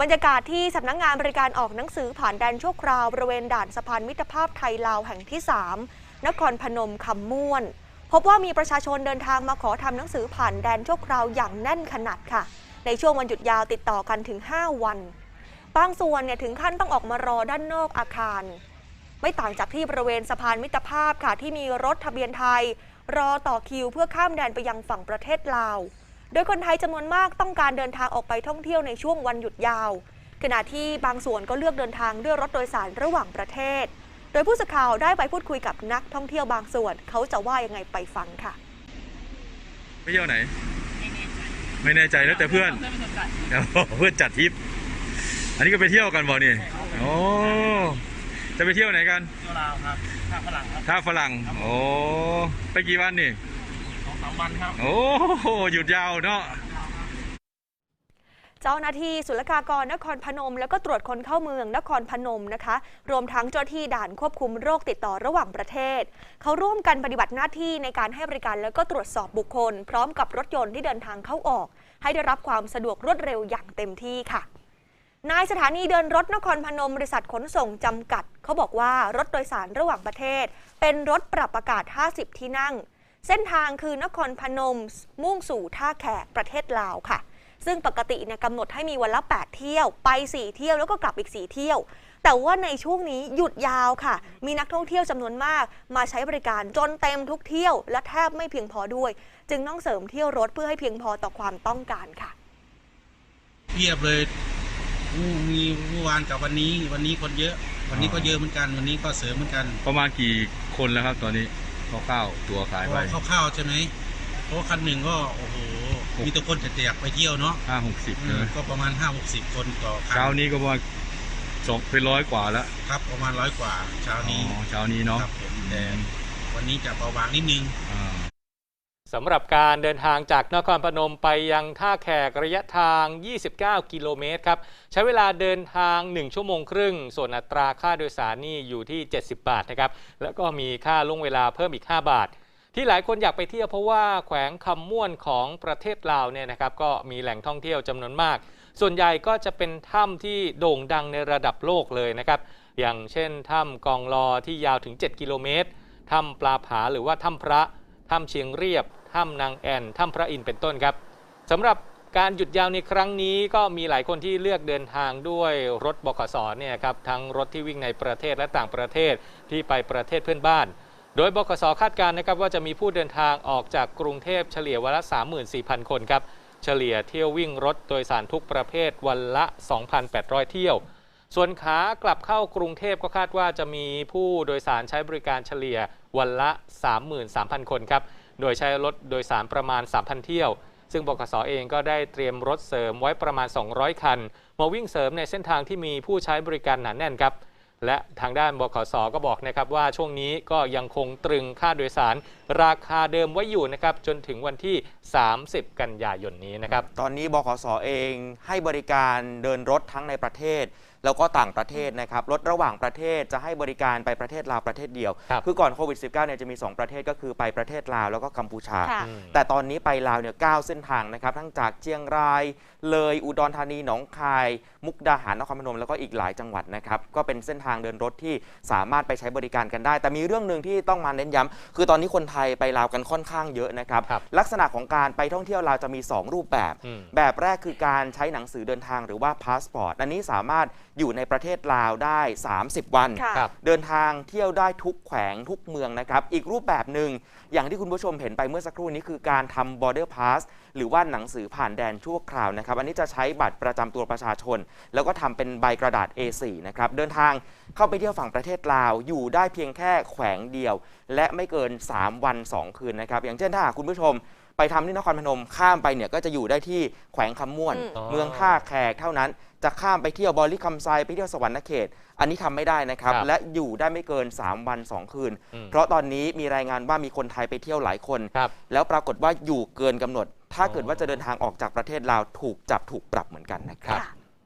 บรรยากาศที่สำนักงานบริการออกหนังสือผ่านแดนชั่วคราวบริเวณด่านสะพานมิตรภาพไทยลาวแห่งที่ 3 นครพนมคำม่วน พบว่ามีประชาชนเดินทางมาขอทำหนังสือผ่านแดนชั่วคราวอย่างแน่นขนาดค่ะ ในช่วงวันหยุดยาวติดต่อกันถึง 5 วัน บางส่วนเนี่ยถึงขั้นต้องออกมารอด้านนอกอาคาร ไม่ต่างจากที่บริเวณสะพานมิตรภาพค่ะที่มีรถทะเบียนไทย รอต่อคิวเพื่อข้ามแดนไปยังฝั่งประเทศลาว โดยคนไทยจำนวนมากต้องการเดินทางออกไปท่องเที่ยวในช่วงวันหยุดยาว ขณะที่บางส่วนก็เลือกเดินทางด้วยรถโดยสารระหว่างประเทศ โดยผู้สื่อข่าวได้ไปพูดคุยกับนักท่องเที่ยวบางส่วน เขาจะว่ายังไงไปฟังค่ะไปเที่ยวไหน ไม่แน่ใจแล้วแต่เพื่อนเดี๋ยวเพื่อนจัดทริป อันนี้ก็ไปเที่ยวกันบ่นี่โอ้จะไปเที่ยวไหนกันเที่ยวลาวครับท่าฝรั่งครับท่าฝรั่งโอ้ไปกี่วันนี่ สองสามวันครับ โอ้หยุดยาวเนาะเจ้าหน้าที่ศุลกากรนครพนม แล้วก็ตรวจคนเข้าเมืองนครพนมนะคะ รวมทั้งเจ้าหน้าที่ด่านควบคุมโรคติดต่อระหว่างประเทศ เขาร่วมกันปฏิบัติหน้าที่ในการให้บริการแล้วก็ตรวจสอบบุคคล พร้อมกับรถยนต์ที่เดินทางเข้าออก ให้ได้รับความสะดวกรวดเร็วอย่างเต็มที่ค่ะนายสถานีเดินรถนครพนม บริษัทขนส่งจำกัด เขาบอกว่ารถโดยสารระหว่างประเทศ เป็นรถปรับอากาศ 50 ที่นั่ง เส้นทางคือนครพนม มุ่งสู่ท่าแขกประเทศลาวค่ะ ซึ่งปกติเนี่ยกำหนดให้มีวันละ 8 เที่ยว ไป 4 เที่ยวแล้วก็กลับอีก 4 เที่ยว แต่ว่าในช่วงนี้หยุดยาวค่ะ มีนักท่องเที่ยวจำนวนมาก มาใช้บริการจนเต็มทุกเที่ยว และแทบไม่เพียงพอด้วย จึงต้องเสริมเที่ยวรถเพื่อให้เพียงพอต่อความต้องการค่ะเพียบเลยอู้มีเมื่อวานกับวันนี้ วันนี้คนเยอะ วันนี้ก็เยอะเหมือนกัน วันนี้ก็เสริมเหมือนกัน ประมาณกี่คนแล้วครับตอนนี้ คร่าวๆตัวขายไปเพราะคร่าวๆใช่ไหมเพราะว่าคันหนึ่งก็โอ้โหมีแตัวคนจะอยากไปเที่ยวเนาะห้าหกสิบอืใช่มไหมก็ประมาณห้าหกสิบคนต่อคันเช้านี้ก็ประมาณสองเป็นร้อยกว่าแล้วครับประมาณร้อยกว่าเช้าอ๋นี้อเช้านี้เนาะครับผมแต่วันนี้จะเบาบางนิดนึงอ่า สำหรับการเดินทางจากนครพนมไปยังท่าแขกระยะทาง 29 กิโลเมตรครับ ใช้เวลาเดินทาง 1 ชั่วโมงครึ่ง ส่วนอัตราค่าโดยสารนี่อยู่ที่ 70 บาทนะครับ แล้วก็มีค่าล่วงเวลาเพิ่มอีก 5 บาท ที่หลายคนอยากไปเที่ยวเพราะว่าแขวงคำม่วนของประเทศลาวเนี่ยนะครับก็มีแหล่งท่องเที่ยวจำนวนมาก ส่วนใหญ่ก็จะเป็นถ้ำที่โด่งดังในระดับโลกเลยนะครับ อย่างเช่นถ้ำกองลอที่ยาวถึง 7 กิโลเมตร ถ้ำปลาผาหรือว่าถ้ำพระ ถ้ำเชียงเรียบ ถ้ำนางแอ่นถ้ำพระอินทร์เป็นต้นครับสำหรับการหยุดยาวในครั้งนี้ก็มีหลายคนที่เลือกเดินทางด้วยรถบขสเนี่ยครับทั้งรถที่วิ่งในประเทศและต่างประเทศที่ไปประเทศเพื่อนบ้าน โดยบขสคาดการณ์นะครับว่าจะมีผู้เดินทางออกจากกรุงเทพเฉลี่ยวันละ 34,000 คนครับเฉลี่ยเที่ยววิ่งรถโดยสารทุกประเภทวันละ 2,800 เที่ยว ส่วนขากลับเข้ากรุงเทพก็คาดว่าจะมีผู้โดยสารใช้บริการเฉลี่ยวันละ 33,000 คนครับ โดยใช้รถโดยสารประมาณ 3,000 เที่ยว ซึ่งบกสเองก็ได้เตรียมรถเสริมไว้ประมาณ 200 คัน มาวิ่งเสริมในเส้นทางที่มีผู้ใช้บริการหนาแน่นครับ และทางด้านบขสก็บอกนะครับว่าช่วงนี้ก็ยังคงตรึงค่าโดยสาร ราคาเดิมไว้อยู่นะครับจนถึงวันที่ 30 กันยายนนี้นะครับ ตอนนี้บขสเองให้บริการเดินรถทั้งในประเทศ แล้วก็ต่างประเทศนะครับรถระหว่างประเทศจะให้บริการไปประเทศลาวประเทศเดียว ครับอก่อนโควิด -19 เนี่ยจะมี 2 ประเทศก็คือไปประเทศลาวแล้วก็กัมพูชา ค่ะ อืม แต่ตอนนี้ไปลาวเนี่ยเก้าเส้นทางนะครับ ทั้งจากเชียงราย เลยอุดรธานีหนองคาย มุกดาหารนครพนมแล้วก็อีกหลายจังหวัดนะครับ ก็เป็นเส้นทางเดินรถที่สามารถไปใช้บริการกันได้ แต่มีเรื่องหนึ่งที่ต้องมาเน้นย้ำคือตอนนี้คนไทยไปลาวกันค่อนข้างเยอะนะครับ ครับ ลักษณะของการไปท่องเที่ยวลาวจะมี 2 รูปแบบ อืม แบบแรกคือการใช้หนังสือเดินทางหรือว่าพาสปอร์ต อันนี้สามารถอยู่ในประเทศลาวได้ 30 วัน ค่ะ ครับ เดินทางเที่ยวได้ทุกแขวงทุกเมืองนะครับ อีกรูปแบบหนึ่งอย่างที่คุณผู้ชมเห็นไปเมื่อสักครู่นี้คือการทำ border pass หรือว่าหนังสือผ่านแดนชั่วคราวนะครับ อันนี้จะใช้บัตรประจำตัวประชาชน แล้วก็ทำเป็นใบกระดาษ A4 นะครับ เดินทางเข้าไปเที่ยวฝั่งประเทศลาว อยู่ได้เพียงแค่แขวงเดียว และไม่เกิน 3 วัน 2 คืนนะครับ อย่างเช่นถ้าหากคุณผู้ชม ไปทำที่นครพนมข้ามไปเนี่ยก็จะอยู่ได้ที่แขวงคำม่วนอืมอ๋อเมืองท่าแขกเท่านั้น จะข้ามไปเที่ยวบอลลิคำไซไปเที่ยวสวรรณเขต อันนี้ทำไม่ได้นะครับครับ และอยู่ได้ไม่เกิน 3 วัน 2 คืนอืมเพราะตอนนี้มีรายงานว่ามีคนไทยไปเที่ยวหลายคนครับแล้วปรากฏว่าอยู่เกินกำหนด ถ้าอ๋อเกิดว่าจะเดินทางออกจากประเทศลาวถูกจับถูกปรับเหมือนกันนะครับค่ะ